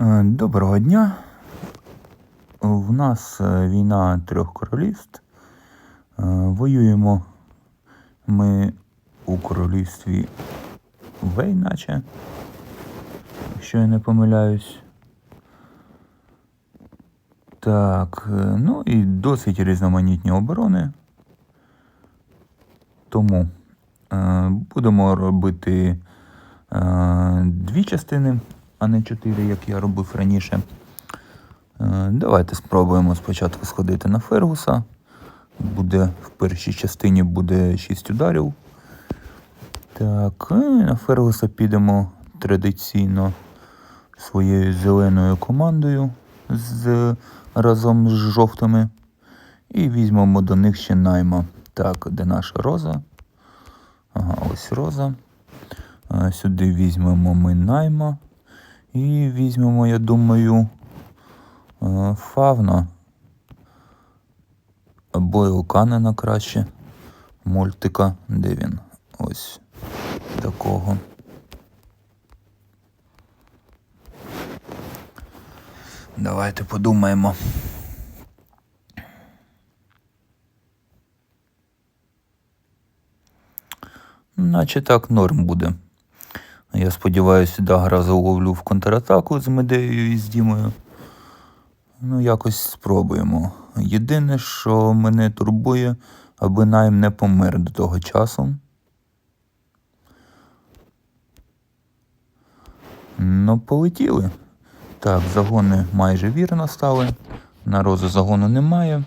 Е, Доброго дня. В нас е, війна трьох королівств. Е, Воюємо ми у королівстві Вей, наче, якщо я не помиляюсь. Так, ну і досить різноманітні оборони. Тому будемо робити дві частини, а не чотири, як я робив раніше. Е, давайте спробуємо спочатку сходити на Фергуса. Буде в першій частині буде 6 ударів. Так, на Фергуса підемо традиційно своєю зеленою командою з, разом з жовтими. І візьмемо до них ще найма. Так, де наша роза? Ага, ось роза. Сюди візьмемо ми найма. І візьмемо, я думаю, е, фавна. Або Ілканена краще. Мультика. Де він? Ось такого. Давайте подумаємо. Наче так норм буде. Я сподіваюся, Дагра заловлю в контратаку з Медеєю і з Дімою. Ну, якось спробуємо. Єдине, що мене турбує, аби найм не помер до того часу. Ну, полетіли. Так, загони майже вірно стали. На розу загону немає.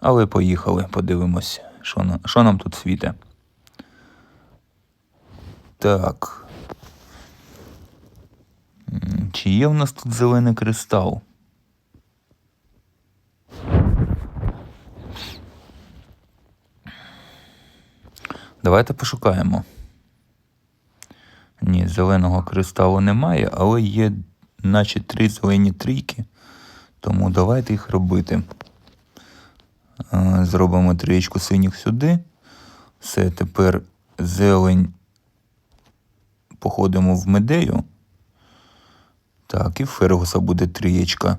Але поїхали, подивимось, що, що нам тут світе. Так. Чи є в нас тут зелений кристал? Давайте пошукаємо. Ні, зеленого кристалу немає, але є наче три зелені трійки. Тому давайте їх робити. Е, Зробимо трієчку синіх сюди. Все, тепер зелень походимо в медею. Так, і в Фергуса буде трієчка.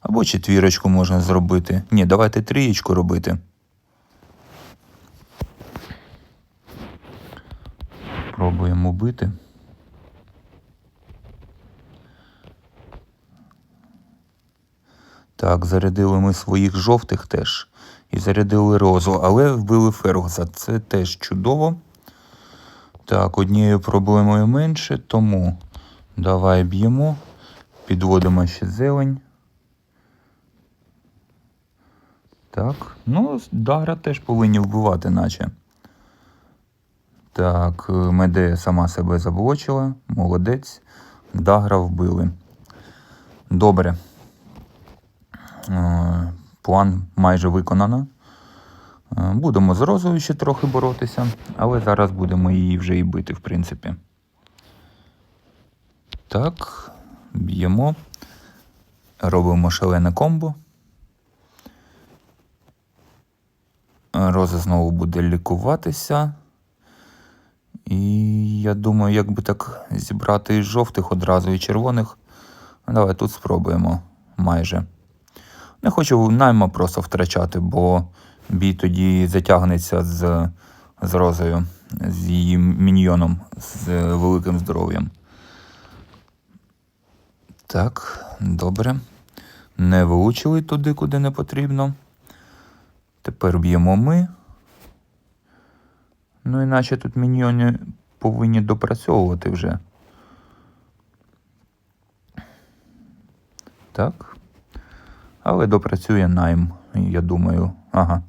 Або четвірочку можна зробити. Ні, давайте трієчку робити. Пробуємо бити. Так, зарядили ми своїх жовтих теж. І зарядили розу, але вбили Фергуса. Це теж чудово. Так, однією проблемою менше, тому давай б'ємо. Підводимо ще зелень. Так, ну, Дагра теж повинні вбивати, наче. Так, е, Медея сама себе заблочила. Молодець. Дагра вбили. Добре. Е, План майже виконано. Е, Будемо з розою ще трохи боротися, але зараз будемо її вже і бити, в принципі. Так, б'ємо. Робимо шалене комбо. Роза знову буде лікуватися. І я думаю, як би так зібрати із жовтих одразу і червоних. Давай тут спробуємо майже. Не хочу найма просто втрачати, бо бій тоді затягнеться з, з розою, з її міньйоном, з великим здоров'ям. Так, добре. Не вилучили туди, куди не потрібно. Тепер б'ємо ми. Ну, іначе тут міньйони повинні допрацьовувати вже. Так. Але допрацює найм, я думаю. Ага.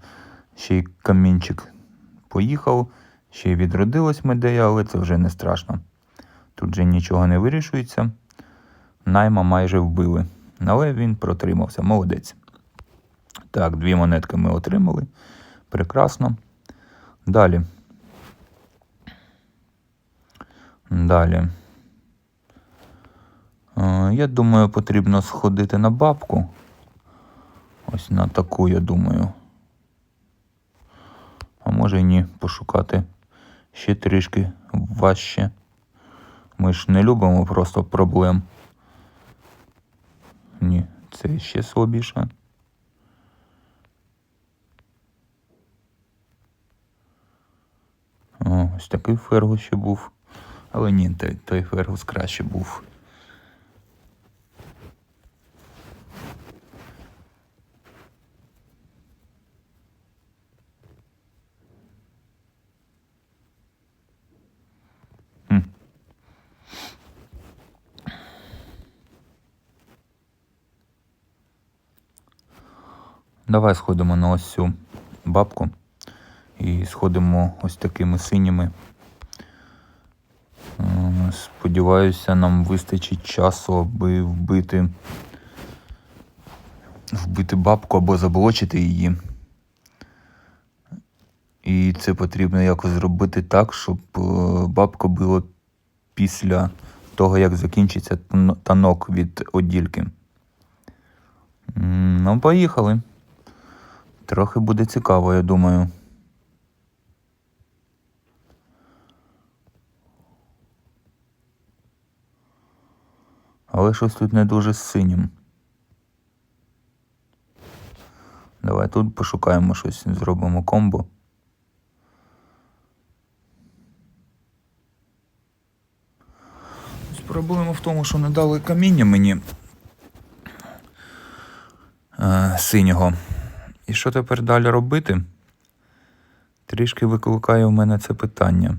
Ще й камінчик поїхав, ще й відродилась медея, але це вже не страшно. Тут вже нічого не вирішується. Найма майже вбили. Але він протримався. Молодець. Так, дві монетки ми отримали. Прекрасно. Далі. Далі. Е, Я думаю, потрібно сходити на бабку. Ось на таку, я думаю. А може і ні, пошукати ще трішки важче. Ми ж не любимо просто проблем. ні, це ще слабіше. О, ось такий фергус ще був. Але ні, той, той фергус краще був. Давай сходимо на ось цю бабку і сходимо ось такими синіми. Е, Сподіваюся, нам вистачить часу, аби вбити, вбити бабку або заблочити її. І це потрібно якось зробити так, щоб е, бабка була після того, як закінчиться танок від одільки. Ну, поїхали. Трохи буде цікаво, я думаю. Але щось тут не дуже з синім. Давай тут пошукаємо щось, зробимо комбо. Проблема в тому, що не дали каміння мені е, синього. І що тепер далі робити? Трішки викликає у мене це питання.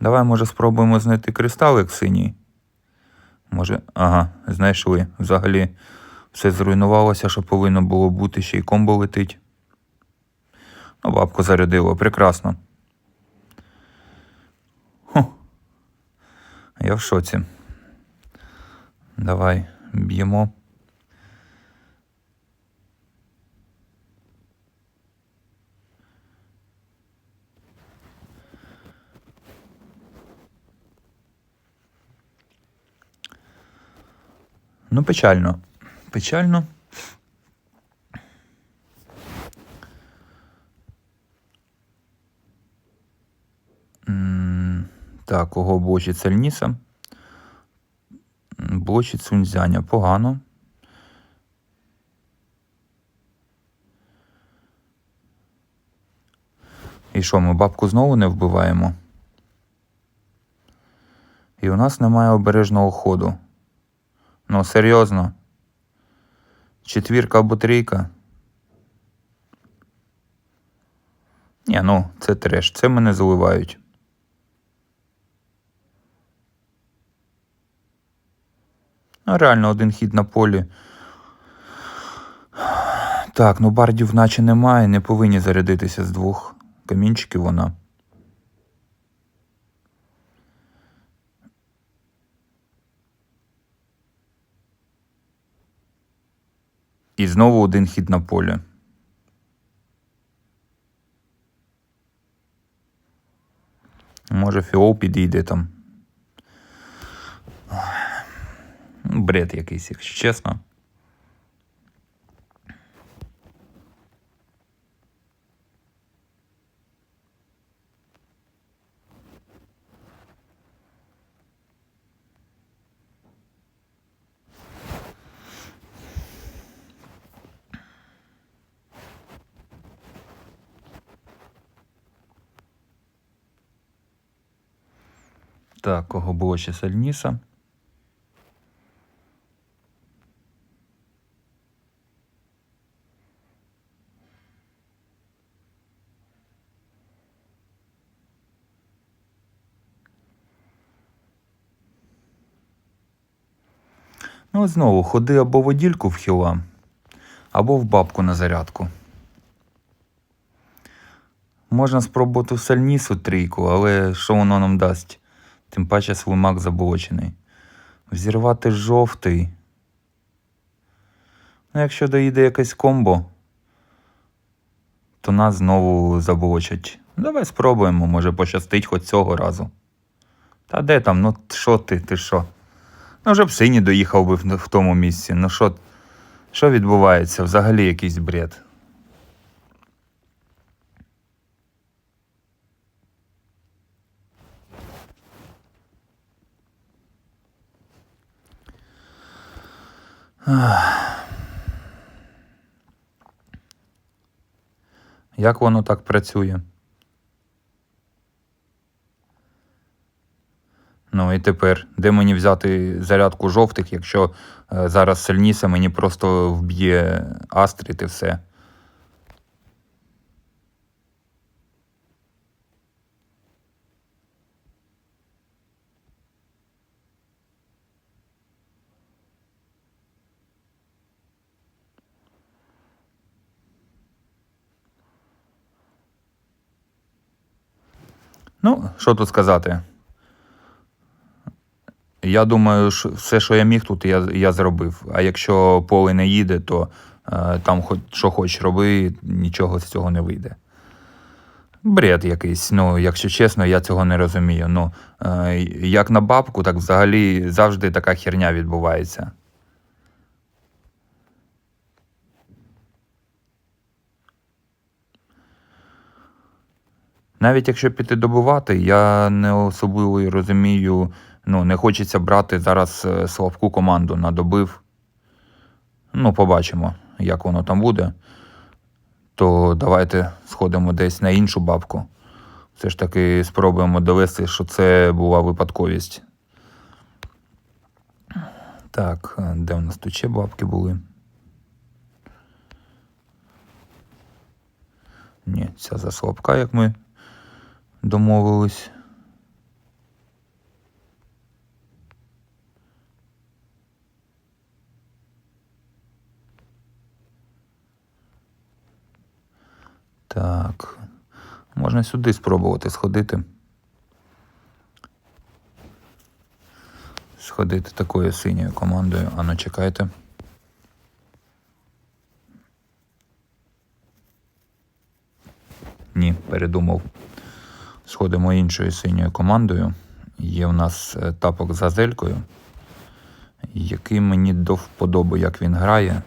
Давай, може, спробуємо знайти кристалик синій. Може, ага, знайшли. Взагалі все зруйнувалося, що повинно було бути, ще й комбо летить. Ну, бабку зарядило, прекрасно. Ху. Я в шоці. Давай б'ємо. Ну, печально. Печально. Так, кого блочить Сальніса? М, Блочить Суньцзяня. Погано. І що, ми бабку знову не вбиваємо? І у нас немає обережного ходу. Ну, серйозно. Четвірка або трійка. Ні, ну, це треш. Це мене заливають. Ну, реально, один хід на полі. Так, ну бардів наче немає, не повинні зарядитися з двох камінчиків вона. І знову один хід на полі. Може, фіол підійде там. Бред якийсь, якщо чесно. Ще Сальніса? Ну, от знову ходи або в одільку в хіла, або в бабку на зарядку. Можна спробувати в сальнісу трійку, але що воно нам дасть? Тим паче слимак заблочений. Взірвати жовтий. Ну, якщо доїде якесь комбо, то нас знову заблочать. Давай спробуємо, може пощастить хоч цього разу. Та де там, ну що ти, ти що? Ну, вже б синій доїхав би в, тому місці. Ну що відбувається? Взагалі якийсь бред. Як воно так працює? Ну і тепер, де мені взяти зарядку жовтих, якщо е, зараз сильніше мені просто вб'є астріт і все. Що тут сказати? Я думаю, що все, що я міг тут, я, я зробив. А якщо поле не їде, то е, там хоч що хоч роби, нічого з цього не вийде. Бред якийсь. Ну, якщо чесно, я цього не розумію. Ну, е, як на бабку, так взагалі завжди така херня відбувається. Навіть якщо піти добувати, я не особливо розумію, ну, не хочеться брати зараз е, Славку команду на добив. Ну, побачимо, як воно там буде. То давайте сходимо десь на іншу бабку. Все ж таки спробуємо довести, що це була випадковість. Так, е, де в нас тут ще бабки були? Ні, ця за Слабка, як ми домовились. Так. Можна сюди спробувати сходити. Сходити такою синьою командою. Ану, чекайте. Ні, передумав. Сходимо іншою синьою командою. Є в нас е, тапок з газелькою, який мені до вподоби, як він грає.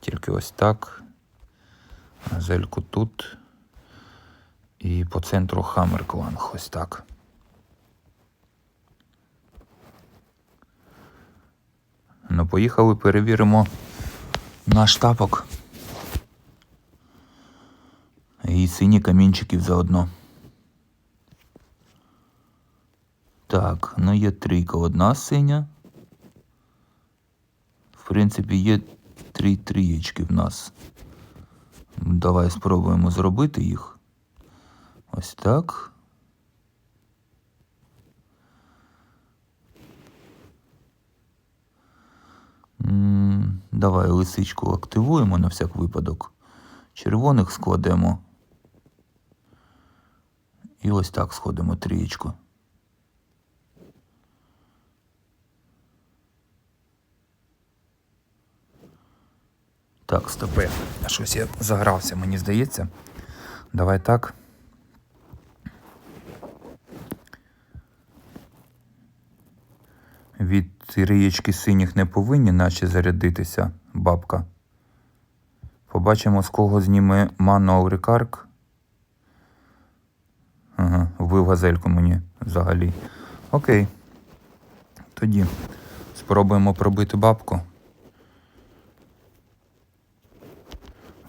Тільки ось так. Газельку тут. І по центру Хаммеркланг. Ось так. Ну, поїхали, перевіримо наш тапок. І сині камінчиків заодно. Так, ну є трійка одна синя. В принципі, є три трієчки в нас. Давай спробуємо зробити їх. Ось так. Давай лисичку активуємо на всяк випадок. Червоних складемо. І ось так сходимо трієчку. Так, стопи. Щось я загрався, мені здається. Давай так. Від трієчки синіх не повинні наче зарядитися бабка. Побачимо, з кого зніме ману Аурикарк. Ага, вбив газельку мені взагалі. Окей. Тоді спробуємо пробити бабку.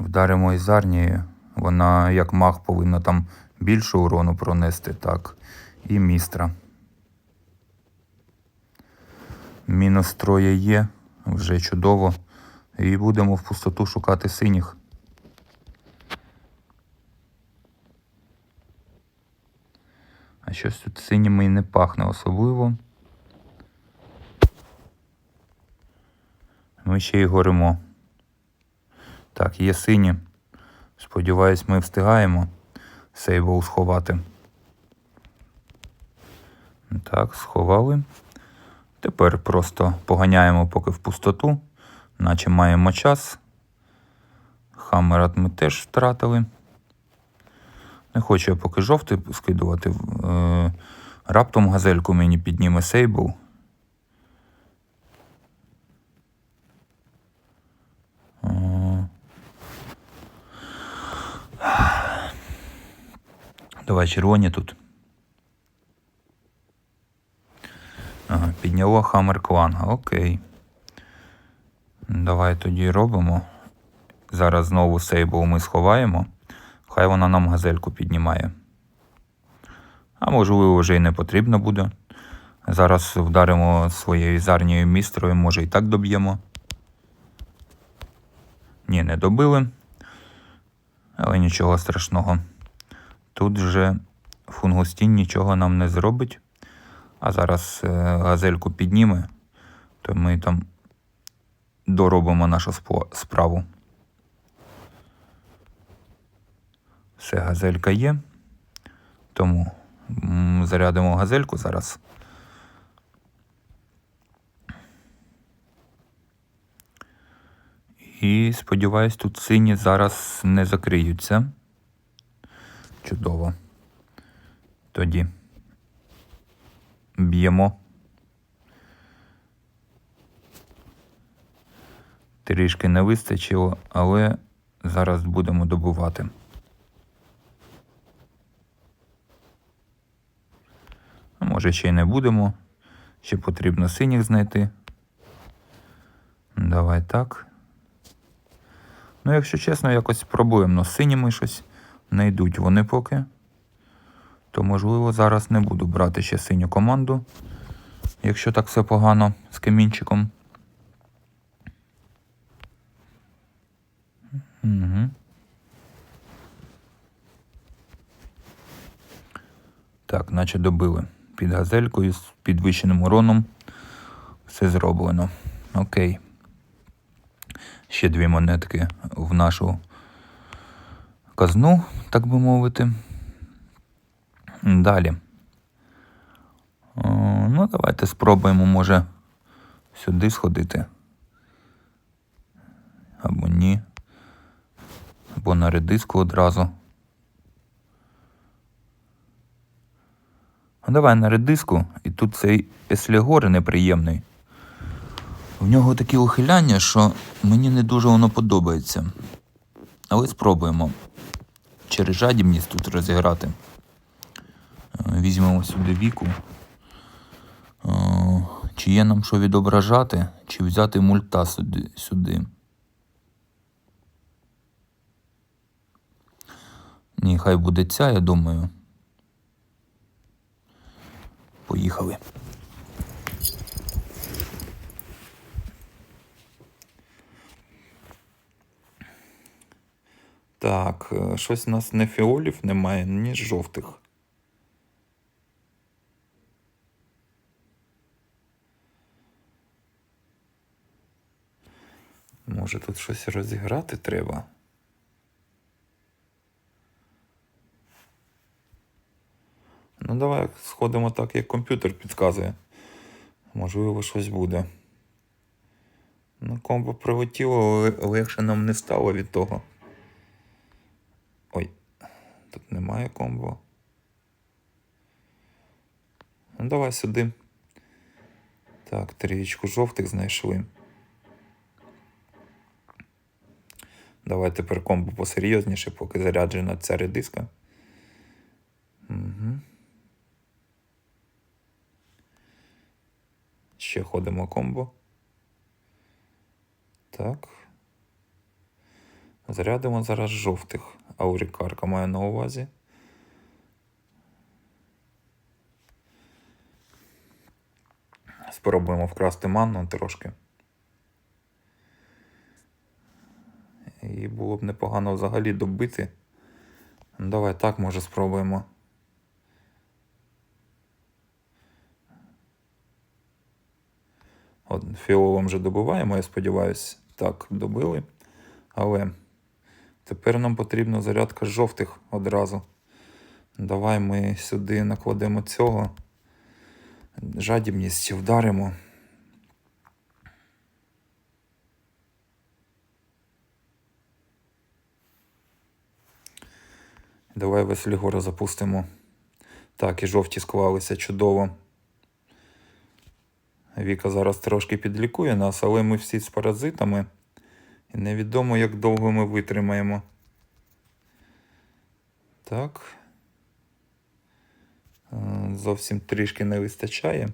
Вдаримо із арнією. Вона, як маг, повинна там більше урону пронести, так. І містра. Мінус троє є, вже чудово. І будемо в пустоту шукати синіх. А щось тут синіми і не пахне особливо. Ми ще й горимо. Так, є сині. Сподіваюсь, ми встигаємо сейбл сховати. Так, сховали. Тепер просто поганяємо поки в пустоту, наче маємо час. Хаммерат ми теж втратили. Не хочу я поки жовтий скидувати. Е, Раптом газельку мені підніме сейбл. Давай червоні тут. Ага, підняло Хаммер Кланга, окей. Давай тоді робимо. Зараз знову сейбл ми сховаємо. Хай вона нам газельку піднімає. А можливо, вже й не потрібно буде. Зараз вдаримо своєю зарнією містрою, може і так доб'ємо. Ні, не добили. Але нічого страшного. Тут вже фунгустін нічого нам не зробить. А зараз е, газельку підніме, то ми там доробимо нашу справу. Все, газелька є. Тому зарядимо газельку зараз. І сподіваюсь, тут сині зараз не закриються. Чудово. Тоді б'ємо. Трішки не вистачило, але зараз будемо добувати. А Може, ще й не будемо. Ще потрібно синіх знайти. Давай так. Ну, якщо чесно, якось спробуємо. Ну, з синіми щось не йдуть вони поки. То, можливо, зараз не буду брати ще синю команду, якщо так все погано з камінчиком. Угу. Так, наче добили. Під газелькою з підвищеним уроном. Все зроблено. Окей. Ще дві монетки в нашу казну, так би мовити. Далі. Ну, давайте спробуємо, може, сюди сходити. Або ні. Або на редиску одразу. А давай на редиску, і тут цей Еслігор неприємний. В нього такі ухиляння, що мені не дуже воно подобається. Але спробуємо через жадібність тут розіграти. Е, Візьмемо сюди віку. Е, Чи є нам що відображати, чи взяти мульта сюди. Ні, хай буде ця, я думаю. Поїхали. Так, е, щось у нас не фіолів немає, ні жовтих. Може тут щось розіграти треба? Ну, давай сходимо так, як комп'ютер підказує. Можливо, щось буде. Ну, комбо прилетіло, але легше нам не стало від того. Тут немає комбо. Ну, давай сюди. Так, трієчку жовтих знайшли. Давай тепер комбо посерйозніше, поки заряджена ця редиска. Угу. Ще ходимо комбо. Так. Зарядимо зараз жовтих. Аурікарка маю на увазі. Спробуємо вкрасти манну трошки. І було б непогано взагалі добити. Давай так, може, спробуємо. От фіолом вже добиваємо, я сподіваюся, так, добили. Але тепер нам потрібна зарядка жовтих одразу. Давай ми сюди накладемо цього. Жадібність вдаримо. Давай Веслігора запустимо. Так, і жовті склалися чудово. Віка зараз трошки підлікує нас, але ми всі з паразитами. І невідомо, як довго ми витримаємо. Так. Е, Зовсім трішки не вистачає.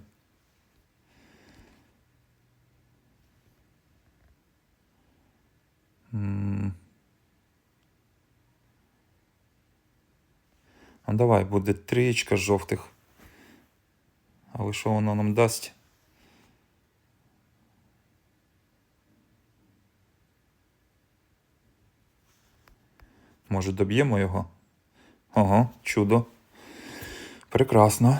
М. Ну давай, буде трієчка жовтих. Але що воно нам дасть? Може, доб'ємо його? Ага, чудо. Прекрасно.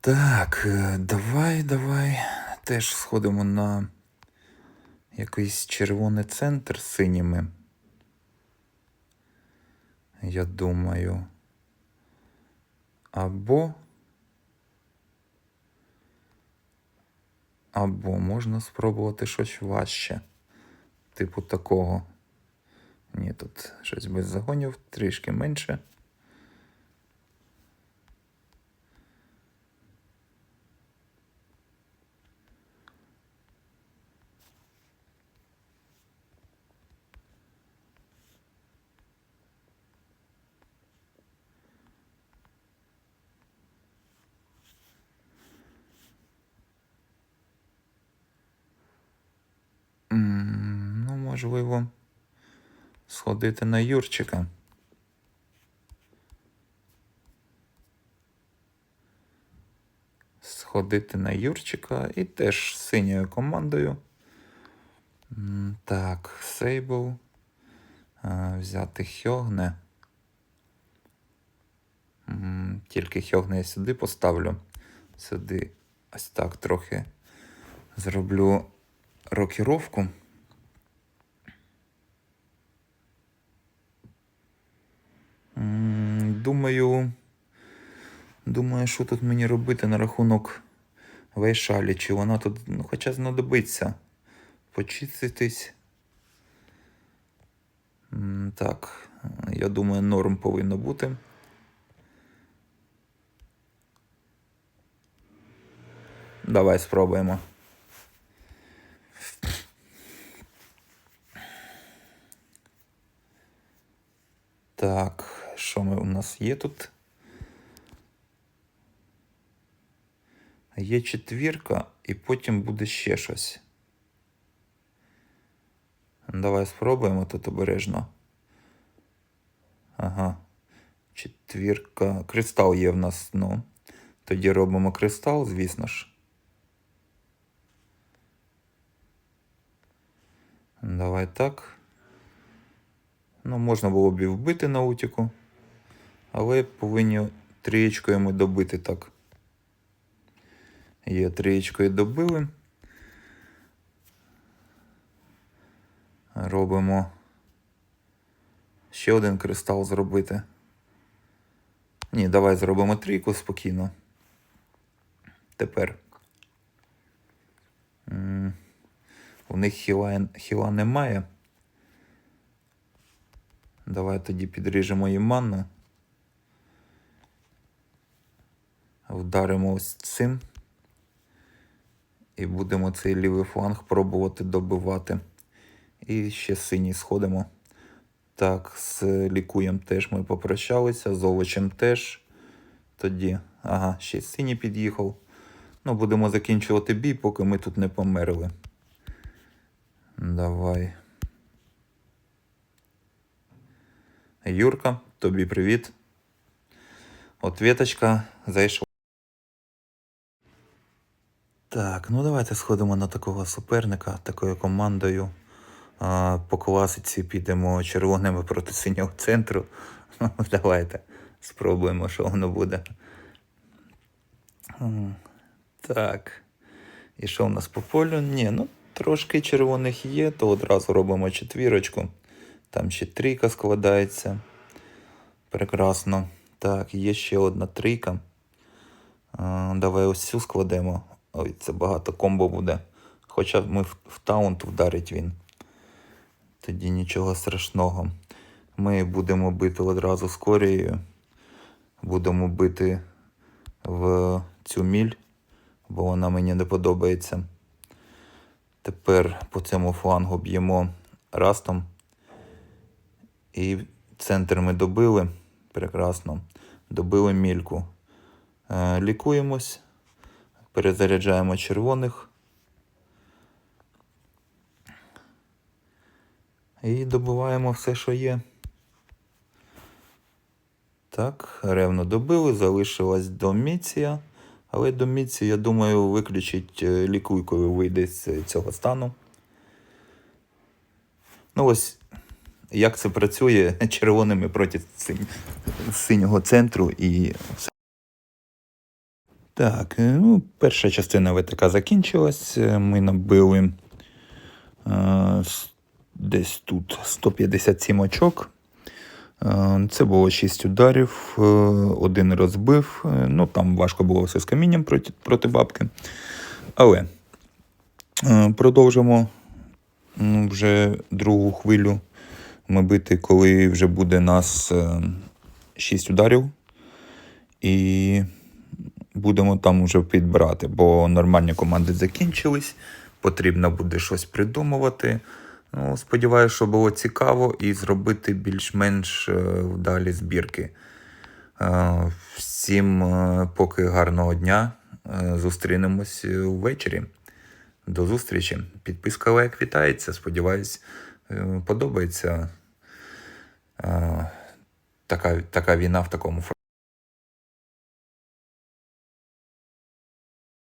Так, е, давай, давай. Теж сходимо на якийсь червоний центр синіми. Я думаю. Або. Або можна спробувати щось важче. Типу такого. Ні, тут щось без загонів, трішки менше. М, Ну, можливо, сходити на Юрчика. Сходити на Юрчика і теж синьою командою. Так, Сейбл. Взяти Хьогне. Тільки Хьогне я сюди поставлю. Сюди ось так трохи зроблю рокіровку. Думаю, думаю, що тут мені робити на рахунок Вайшалі, чи вона тут, ну, хоча знадобиться почиститись. Так, я думаю, норм повинно бути. Давай спробуємо. Так, що ми у нас є тут? Є четвірка, і потім буде ще щось. Давай спробуємо тут обережно. Ага. Четвірка. Кристал є в нас, ну. Тоді робимо кристал, звісно ж. Давай так. Ну, можна було б і вбити на утіку, але повинні трієчкою ми добити так. Є трієчкою добили. Робимо ще один кристал зробити. Ні, давай зробимо трійку спокійно. Тепер. У них хіла, хіла немає. Давай тоді підріжемо їм манну. Вдаримо ось цим. І будемо цей лівий фланг пробувати добивати. І ще синій сходимо. Так, з лікуєм теж ми попрощалися, з овочем теж. Тоді, ага, ще синій під'їхав. Ну, будемо закінчувати бій, поки ми тут не померли. Давай. Юрка, тобі привіт. Ответочка зайшла. Так, ну давайте сходимо на такого суперника, такою командою. По класиці підемо червоними проти синього центру. Давайте спробуємо, що воно буде. Так. І що у нас по полю? Ні, ну трошки червоних є, то одразу робимо четвірочку. Там ще трійка складається. Прекрасно. Так, є ще одна трійка. Давай ось цю складемо. Ой, це багато комбо буде. Хоча ми в, таунт вдарить він. Тоді нічого страшного. Ми будемо бити одразу з Корією. Будемо бити в цю міль, бо вона мені не подобається. Тепер по цьому флангу б'ємо растом. І центр ми добили. Прекрасно. Добили мільку. Е, лікуємось. Перезаряджаємо червоних. І добиваємо все, що є. Так, ревно добили, залишилась доміція. Але доміцію, я думаю, виключить е, лікуй, коли вийде з цього стану. Ну ось, як це працює червоними проти синь- синього центру і все. Так, е, ну, перша частина ВТК закінчилась. Е, Ми набили е, десь тут 157 очок. Е, Це було 6 ударів, е, один розбив. Е, Ну, там важко було все з камінням проти, проти бабки. Але е, продовжимо м, вже другу хвилю ми бити, коли вже буде нас 6 ударів. І будемо там вже підбирати, бо нормальні команди закінчились, потрібно буде щось придумувати. Ну, сподіваюся, що було цікаво і зробити більш-менш е, вдалі збірки. Е, Всім е, поки гарного дня. Зустрінемось ввечері. До зустрічі. Підписка лайк вітається. Сподіваюсь, подобається така, така війна в такому форматі.